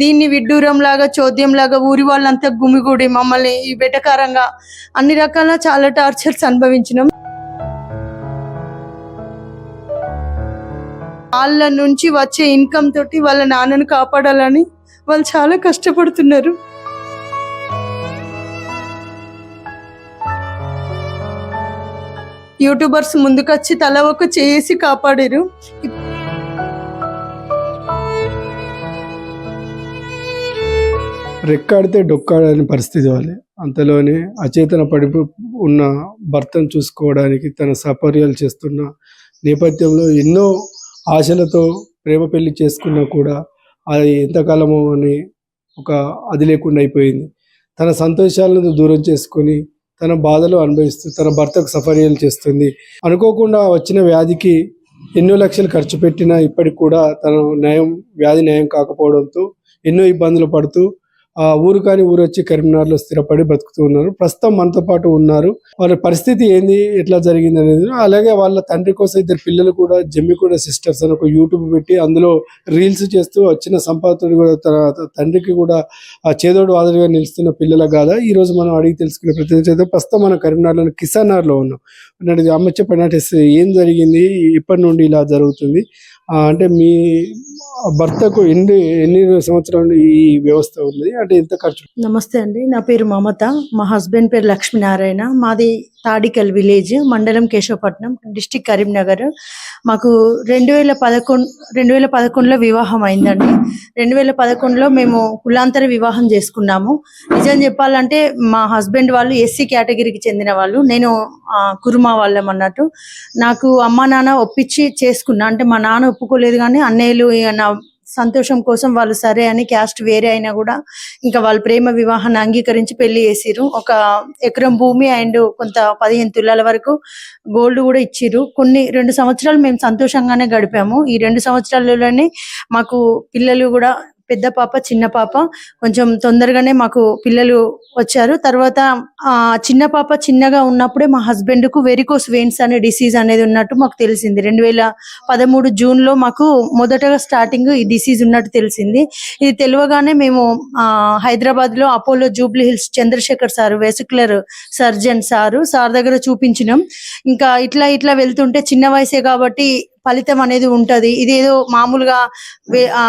దీన్ని విడ్డూరం లాగా చోద్యం లాగా ఊరి వాళ్ళంతా గుమిగూడి మమ్మల్ని ఈ వెటకారంగా అన్ని రకాల చాలా టార్చర్స్ అనుభవించినాం. వాళ్ళ నుంచి వచ్చే ఇన్కమ్ తోటి వాళ్ళ నాన్నను కాపాడాలని వాళ్ళు చాలా కష్టపడుతున్నారు. యూట్యూబర్స్ ముందుకొచ్చి తల ఒక చేసి కాపాడారు. రెక్కాడితే డొక్కాడని పరిస్థితి వాళ్ళే. అంతలోనే అచేతన పడి ఉన్న భర్తను చూసుకోవడానికి తన సపర్యాలు చేస్తున్న నేపథ్యంలో ఎన్నో ఆశలతో ప్రేమ పెళ్ళి చేసుకున్నా కూడా అది ఎంతకాలమో అని ఒక అది లేకుండా అయిపోయింది. తన సంతోషాలను దూరం చేసుకొని తన బాధలు అనుభవిస్తూ తన భర్తకు సఫర్యాలు చేస్తుంది. అనుకోకుండా వచ్చిన వ్యాధికి ఎన్నో లక్షలు ఖర్చు పెట్టినా ఇప్పటికి కూడా తన న్యాయం వ్యాధి న్యాయం కాకపోవడంతో ఎన్నో ఇబ్బందులు పడుతూ ఊరు కాని ఊరు వచ్చి కరీంనగర్లో స్థిరపడి బ్రతుకుతూ ఉన్నారు. ప్రస్తుతం మనతో పాటు ఉన్నారు. వాళ్ళ పరిస్థితి ఏంది? ఎట్లా జరిగింది అనేది అలాగే వాళ్ళ తండ్రి కోసం ఇద్దరు పిల్లలు కూడా జమ్మి కూడా సిస్టర్స్ అని ఒక యూట్యూబ్ పెట్టి అందులో రీల్స్ చేస్తూ వచ్చిన సంపాదకుడు కూడా తన తండ్రికి కూడా ఆ చేదోడు వాదడుగా నిలుస్తున్న పిల్లల కాదా ఈ రోజు మనం అడిగి తెలుసుకునే ప్రతి ప్రస్తుతం మనం కరీంనగర్లో కిసాన్ నగర్లో ఉన్నాం. అన్నట్టు అమ్మ చెప్పండి ఏం జరిగింది? ఇప్పటి నుండి ఇలా జరుగుతుంది. అంటే మీ భర్తకు ఎన్ని ఎన్ని సంవత్సరాలు ఈ వ్యవస్థ ఉంది అంటే ఎంత ఖర్చు? నమస్తే అండి నా పేరు మమత. మా హస్బెండ్ పేరు లక్ష్మీనారాయణ. మాది తాడికల్ విలేజ్ మండలం కేశవపట్నం డిస్టిక్ కరీంనగర్. మాకు రెండు వేల పదకొండు రెండు వేల పదకొండులో వివాహం అయిందండి. రెండు వేల పదకొండులో మేము కులాంతర వివాహం చేసుకున్నాము. నిజం చెప్పాలంటే మా హస్బెండ్ వాళ్ళు ఎస్సీ కేటగిరీకి చెందిన వాళ్ళు. నేను ఆ, కురుమా వాళ్ళం అన్నట్టు. నాకు అమ్మ నాన్న ఒప్పించి చేసుకున్నా. అంటే మా నాన్న ఒప్పుకోలేదు కానీ అన్నయ్యలు ఇక నా సంతోషం కోసం వాళ్ళు సరే అని క్యాస్ట్ వేరే అయినా కూడా ఇంకా వాళ్ళ ప్రేమ వివాహాన్ని అంగీకరించి పెళ్ళి చేసిరు ఒక ఎకరం భూమి అండ్ కొంత పదిహేను తులాల వరకు గోల్డ్ కూడా ఇచ్చిరు కొన్ని రెండు సంవత్సరాలు మేము సంతోషంగానే గడిపాము. ఈ రెండు సంవత్సరాలలోనే మాకు పిల్లలు కూడా పెద్ద పాప చిన్న పాప. కొంచెం తొందరగానే మాకు పిల్లలు వచ్చారు. తర్వాత ఆ చిన్న పాప చిన్నగా ఉన్నప్పుడే మా హస్బెండ్కు వెరికోస్ వెయిన్స్ అనే డిసీజ్ అనేది ఉన్నట్టు మాకు తెలిసింది. రెండు వేల పదమూడు జూన్లో మాకు మొదటగా స్టార్టింగ్ ఈ డిసీజ్ ఉన్నట్టు తెలిసింది. ఇది తెలియగానే మేము ఆ హైదరాబాద్లో Apollo Jubilee Hills Chandrasekhar sir vascular surgeon sir sir దగ్గర చూపించినాం. ఇంకా ఇట్లా ఇట్లా వెళ్తుంటే చిన్న వయసే కాబట్టి ఫలితం అనేది ఉంటది. ఇదేదో మామూలుగా ఆ,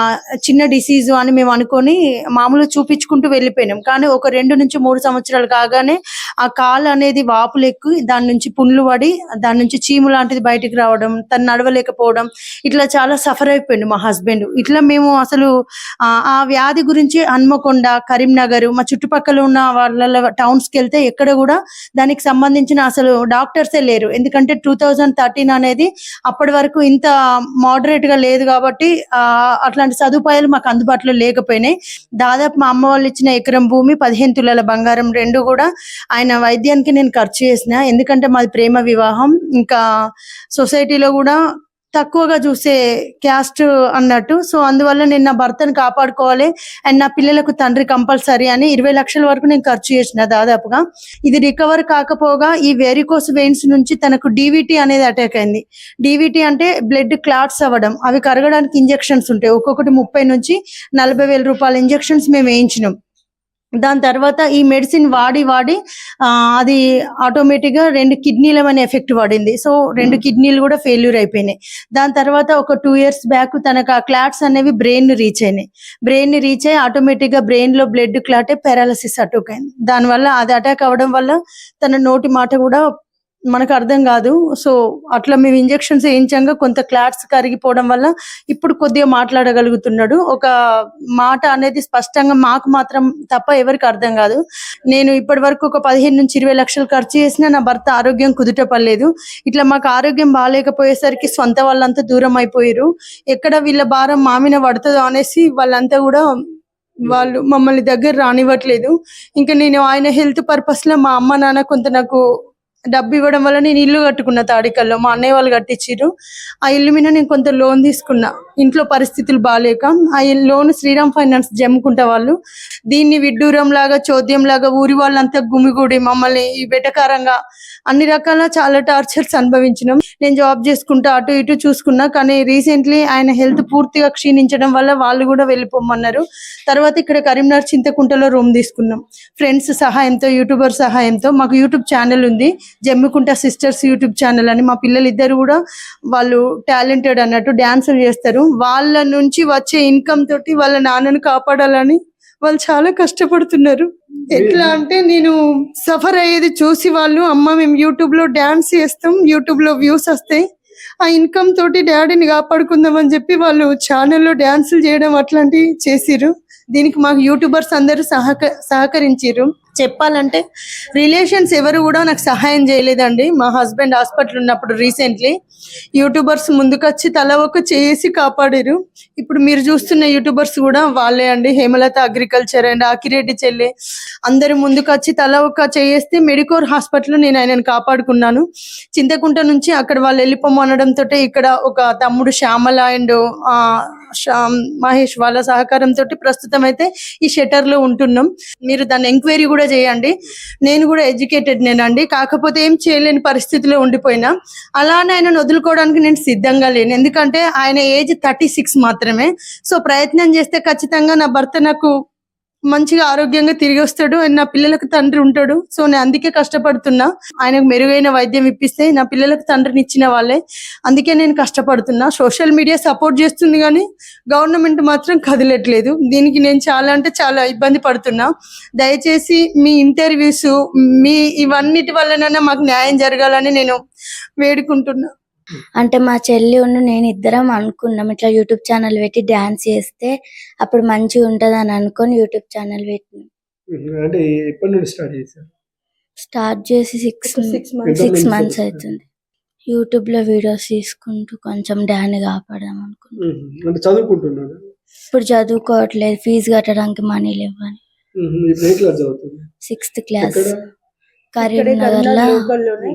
చిన్న డిసీజ్ అని మేము అనుకొని మామూలుగా చూపించుకుంటూ వెళ్ళిపోయినాం. కానీ ఒక రెండు నుంచి మూడు సంవత్సరాలు కాగానే ఆ కాలు అనేది వాపులు ఎక్కువ దాని నుంచి పుండ్లు పడి దాని నుంచి చీము లాంటిది బయటికి రావడం తను నడవలేకపోవడం ఇట్లా చాలా సఫర్ అయిపోయింది మా హస్బెండ్ ఇట్లా మేము అసలు ఆ వ్యాధి గురించి హన్మకొండ కరీంనగర్ మా చుట్టుపక్కల ఉన్న వాళ్ళ టౌన్స్కి వెళ్తే ఎక్కడ కూడా దానికి సంబంధించిన అసలు డాక్టర్సే లేరు. ఎందుకంటే టూ థౌజండ్ థర్టీన్ అనేది అప్పటి వరకు ఇంత మోడరేట్గా లేదు కాబట్టి ఆ అట్లాంటి సదుపాయాలు మాకు అందుబాటులో లేకపోయినాయి. దాదాపు మా అమ్మ వాళ్ళు ఇచ్చిన ఎకరం భూమి పదిహేను తులాల బంగారం రెండు కూడా ఆయన వైద్యానికి నేను ఖర్చు చేసిన. ఎందుకంటే మాది ప్రేమ వివాహం. ఇంకా సొసైటీలో కూడా తక్కువగా చూసే క్యాస్ట్ అన్నట్టు. సో అందువల్ల నేను నా భర్తను కాపాడుకోవాలి. అండ్ నా పిల్లలకు తండ్రి కంపల్సరీ అని ఇరవై లక్షల వరకు నేను ఖర్చు చేసిన దాదాపుగా. ఇది రికవర్ కాకపోగా ఈ వెరికోస్ వెయిన్స్ నుంచి తనకు డివిటీ అనేది అటాక్ అయింది. డివిటీ అంటే బ్లడ్ క్లాట్స్ అవ్వడం. అవి కరగడానికి ఇంజెక్షన్స్ ఉంటాయి. ఒక్కొక్కటి ముప్పై నుంచి నలభై వేల రూపాయల ఇంజెక్షన్స్ మేము వేయించినాం. దాని తర్వాత ఈ మెడిసిన్ వాడి వాడి అది ఆటోమేటిక్గా రెండు కిడ్నీల మీద ఎఫెక్ట్ పడింది సో రెండు కిడ్నీలు కూడా ఫెయిల్యూర్ అయిపోయినాయి. దాని తర్వాత ఒక టూ ఇయర్స్ బ్యాక్ తనకు ఆ క్లాట్స్ అనేవి బ్రెయిన్ రీచ్ అయినాయి. బ్రెయిన్ రీచ్ అయ్యి ఆటోమేటిక్గా బ్రెయిన్లో blood clot paralysis paralysis attack అయింది. దానివల్ల అది అటాక్ అవ్వడం వల్ల తన నోటి మాట కూడా మనకు అర్థం కాదు. సో అట్లా మేము ఇంజెక్షన్స్ వేయించాక కొంత క్లాట్స్ కరిగిపోవడం వల్ల ఇప్పుడు కొద్దిగా మాట్లాడగలుగుతున్నాడు. ఒక మాట అనేది స్పష్టంగా మాకు మాత్రం తప్ప ఎవరికి అర్థం కాదు. నేను ఇప్పటి వరకు ఒక పదిహేను నుంచి ఇరవై లక్షలు ఖర్చు చేసినా నా భర్త ఆరోగ్యం కుదుట పడలేదు. ఇట్లా మాకు ఆరోగ్యం బాగాలేకపోయేసరికి సొంత వాళ్ళంతా దూరం అయిపోయారు. ఎక్కడ వీళ్ళ భారం మామిన పడుతుందో అనేసి వాళ్ళంతా కూడా వాళ్ళు మమ్మల్ని దగ్గర రానివ్వట్లేదు. ఇంకా నేను ఆయన హెల్త్ పర్పస్లో మా అమ్మ నాన్న కొంత నాకు డబ్బు ఇవ్వడం వల్ల నేను ఇల్లు కట్టుకున్న తాడికల్లో. మా అన్నయ్య వాళ్ళు కట్టించారు ఆ ఇల్లు మీద నేను కొంత లోన్ తీసుకున్నా. ఇంట్లో పరిస్థితులు బాగాలేక ఆ లోన్ శ్రీరామ్ ఫైనాన్స్ జమ్ముకుంట వాళ్ళు దీన్ని విడ్డూరం లాగా చోద్యం లాగా ఊరి వాళ్ళంతా గుమిగూడి మమ్మల్ని ఈ వెటకారంగా అన్ని రకాల చాలా టార్చర్స్ అనుభవించినాం. నేను జాబ్ చేసుకుంటా అటు ఇటు చూసుకున్నా కానీ రీసెంట్లీ ఆయన హెల్త్ పూర్తిగా క్షీణించడం వల్ల వాళ్ళు కూడా వెళ్ళిపోమన్నారు. తర్వాత ఇక్కడ కరీంనగర్ చింతకుంటలో రూమ్ తీసుకున్నాం. ఫ్రెండ్స్ సహాయంతో యూట్యూబర్ సహాయంతో మాకు యూట్యూబ్ ఛానల్ ఉంది. జమ్మికుంట సిస్టర్స్ యూట్యూబ్ ఛానల్ అని మా పిల్లలు ఇద్దరు కూడా వాళ్ళు టాలెంటెడ్ అన్నట్టు డాన్సులు చేస్తారు. వాళ్ళ నుంచి వచ్చే ఇన్కమ్ తోటి వాళ్ళ నాన్నను కాపాడాలని వాళ్ళు చాలా కష్టపడుతున్నారు. ఎట్లా అంటే నేను సఫర్ అయ్యేది చూసి వాళ్ళు అమ్మ మేము యూట్యూబ్లో డాన్స్ చేస్తాం యూట్యూబ్లో వ్యూస్ వస్తాయి ఆ ఇన్కమ్ తోటి డాడీని కాపాడుకుందాం అని చెప్పి వాళ్ళు ఛానల్లో డాన్సులు చేయడం అట్లాంటివి చేసిరు దీనికి మాకు యూట్యూబర్స్ అందరూ సహక సహకరించారు చెప్పాలంటే రిలేషన్స్ ఎవరు కూడా నాకు సహాయం చేయలేదండి. మా హస్బెండ్ హాస్పిటల్ ఉన్నప్పుడు రీసెంట్లీ యూట్యూబర్స్ ముందుకొచ్చి తల ఒక చేసి కాపాడారు ఇప్పుడు మీరు చూస్తున్న యూట్యూబర్స్ కూడా వాళ్ళే అండి. హేమలత అగ్రికల్చర్ అండ్ ఆకిరెడ్డి చెల్లె. అందరు ముందుకొచ్చి తల ఒక చేస్తే మెడికోర్ హాస్పిటల్ నేను ఆయనను కాపాడుకున్నాను. చింతకుంట నుంచి అక్కడ వాళ్ళు వెళ్ళిపోమనడంతో ఇక్కడ ఒక తమ్ముడు శ్యామల అండ్ మహేష్ వాళ్ళ సహకారంతో ప్రస్తుతం అయితే ఈ షెటర్లో ఉంటున్నాం. మీరు దాన్ని ఎంక్వైరీ కూడా చేయండి. నేను కూడా ఎడ్యుకేటెడ్ నేనండి. కాకపోతే ఏం చేయలేని పరిస్థితిలో ఉండిపోయినా. అలానే ఆయన వదులుకోవడానికి నేను సిద్ధంగా లేను. ఎందుకంటే ఆయన ఏజ్ థర్టీ సిక్స్ మాత్రమే. సో ప్రయత్నం చేస్తే ఖచ్చితంగా నా భర్త నాకు మంచిగా ఆరోగ్యంగా తిరిగి వస్తాడు. అండ్ నా పిల్లలకు తండ్రి ఉంటాడు. సో నేను అందుకే కష్టపడుతున్నా. ఆయనకు మెరుగైన వైద్యం ఇప్పిస్తే నా పిల్లలకు తండ్రిని ఇచ్చిన వాళ్ళే. అందుకే నేను కష్టపడుతున్నా. సోషల్ మీడియా సపోర్ట్ చేస్తుంది కానీ గవర్నమెంట్ మాత్రం కదలట్లేదు. దీనికి నేను చాలా అంటే చాలా ఇబ్బంది పడుతున్నా. దయచేసి మీ ఇంటర్వ్యూస్ మీ ఇవన్నిటి వల్లనైనా మాకు న్యాయం జరగాలని నేను వేడుకుంటున్నా. అంటే మా చెల్లి ఉన్న నేను ఇద్దరం అనుకున్నాం. ఇట్లా యూట్యూబ్ ఛానల్ పెట్టి డాన్స్ చేస్తే అప్పుడు మంచిగా ఉంటది అని అనుకొని యూట్యూబ్ ఛానల్ పెట్టినాం. అంటే ఎప్పటి నుండి స్టార్ట్ చేశారు? స్టార్ట్ చేసి six six months. Six months months అవుతుంది యూట్యూబ్లో వీడియోస్ తీసుకుంటూ కొంచెం డాన్ని కాపాడాం అనుకున్నాం అంటే చదువుకుంటున్నారు? ఇప్పుడు చదువుకోవట్లేదు ఫీజు కట్టడానికి మనీ లేవని. ఇప్పుడు ఏ క్లాస్ చదువుతుంది? Sixth class. కరీంనగర్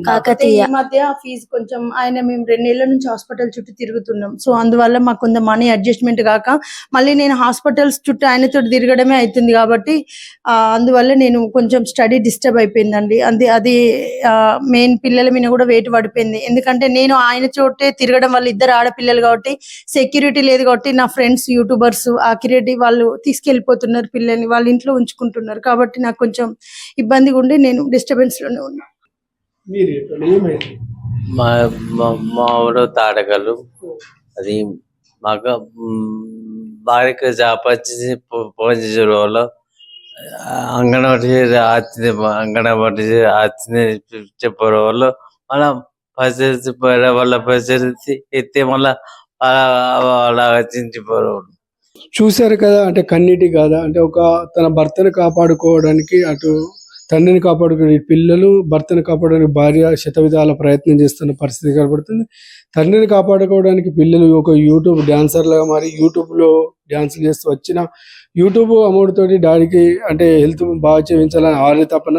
కాకతీయ. మధ్య ఫీజు కొంచెం ఆయన మేము రెండేళ్ళ నుంచి హాస్పిటల్ చుట్టూ తిరుగుతున్నాం. సో అందువల్ల మాకు కొంత మనీ అడ్జస్ట్మెంట్ కాక మళ్ళీ నేను హాస్పిటల్స్ చుట్టూ ఆయనతో తిరగడమే అవుతుంది కాబట్టి అందువల్ల నేను కొంచెం స్టడీ డిస్టర్బ్ అయిపోయిందండి. అది అది మెయిన్ పిల్లల మీద కూడా వెయిట్ పడిపోయింది. ఎందుకంటే నేను ఆయన చోటే తిరగడం వల్ల ఇద్దరు ఆడపిల్లలు కాబట్టి సెక్యూరిటీ లేదు కాబట్టి నా ఫ్రెండ్స్ యూట్యూబర్స్ ఆకిరెడ్డి వాళ్ళు తీసుకెళ్ళిపోతున్నారు పిల్లల్ని వాళ్ళ ఇంట్లో ఉంచుకుంటున్నారు. కాబట్టి నాకు కొంచెం ఇబ్బందిగా ఉండి నేను డిస్టర్బెన్స్ లోనే ఉన్నా. మా ఊరు తాడకలు అది మాకు భార్యకు వచ్చేసి ఫోన్ చేసే వాళ్ళు అంగన్వాడి వచ్చింది చెప్పారు వాళ్ళు మళ్ళా పరిస్థితి వాళ్ళ పరిస్థితి ఎత్తే మళ్ళా వాళ్ళ చించిపోరు చూశారు కదా అంటే కన్నీటి కాదా అంటే ఒక తన భర్తను కాపాడుకోవడానికి అటు తండ్రిని కాపాడుకునే పిల్లలు భర్తను కాపాడడానికి భార్య శత విధాల ప్రయత్నం చేస్తున్న పరిస్థితి కనబడుతుంది. తండ్రిని కాపాడుకోవడానికి పిల్లలు ఒక యూట్యూబ్ డాన్సర్లుగా మారి యూట్యూబ్లో డాన్స్ చేస్తూ వచ్చిన యూట్యూబ్ అమౌంట్ తోటి డాడీకి అంటే హెల్త్ బాగా చేయించాలని ఆరే తపన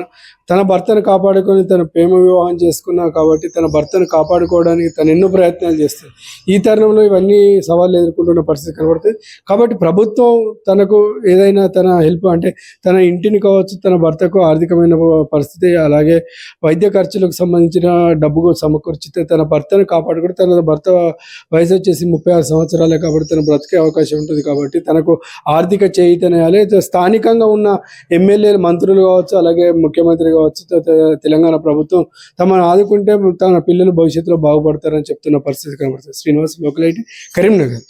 తన భర్తను కాపాడుకొని తన ప్రేమ వివాహం చేసుకున్నా కాబట్టి తన భర్తను కాపాడుకోవడానికి తను ఎన్నో ప్రయత్నాలు చేస్తుంది. ఈ తరుణంలో ఇవన్నీ సవాళ్ళు ఎదుర్కొంటున్న పరిస్థితి కనబడుతుంది. కాబట్టి ప్రభుత్వం తనకు ఏదైనా తన హెల్ప్ అంటే తన ఇంటిని కావచ్చు తన భర్తకు ఆర్థికమైన పరిస్థితి అలాగే వైద్య ఖర్చులకు సంబంధించిన డబ్బు సమకూర్చితే తన భర్తను కాపాడుకుంటే తన భర్త వయసు వచ్చేసి ముప్పై ఆరు సంవత్సరాలే కాబట్టి తన బ్రతికే అవకాశం ఉంటుంది కాబట్టి తనకు ఆర్థిక చే చైతన్యాలే స్థానికంగా ఉన్న ఎమ్మెల్యేలు మంత్రులు కావచ్చు అలాగే ముఖ్యమంత్రి కావచ్చు తెలంగాణ ప్రభుత్వం తమను ఆదుకుంటే తన పిల్లలు భవిష్యత్తులో బాగుపడతారని చెప్తున్న పరిస్థితి కనబడుతుంది. శ్రీనివాస్ లోకలైట్ కరీంనగర్.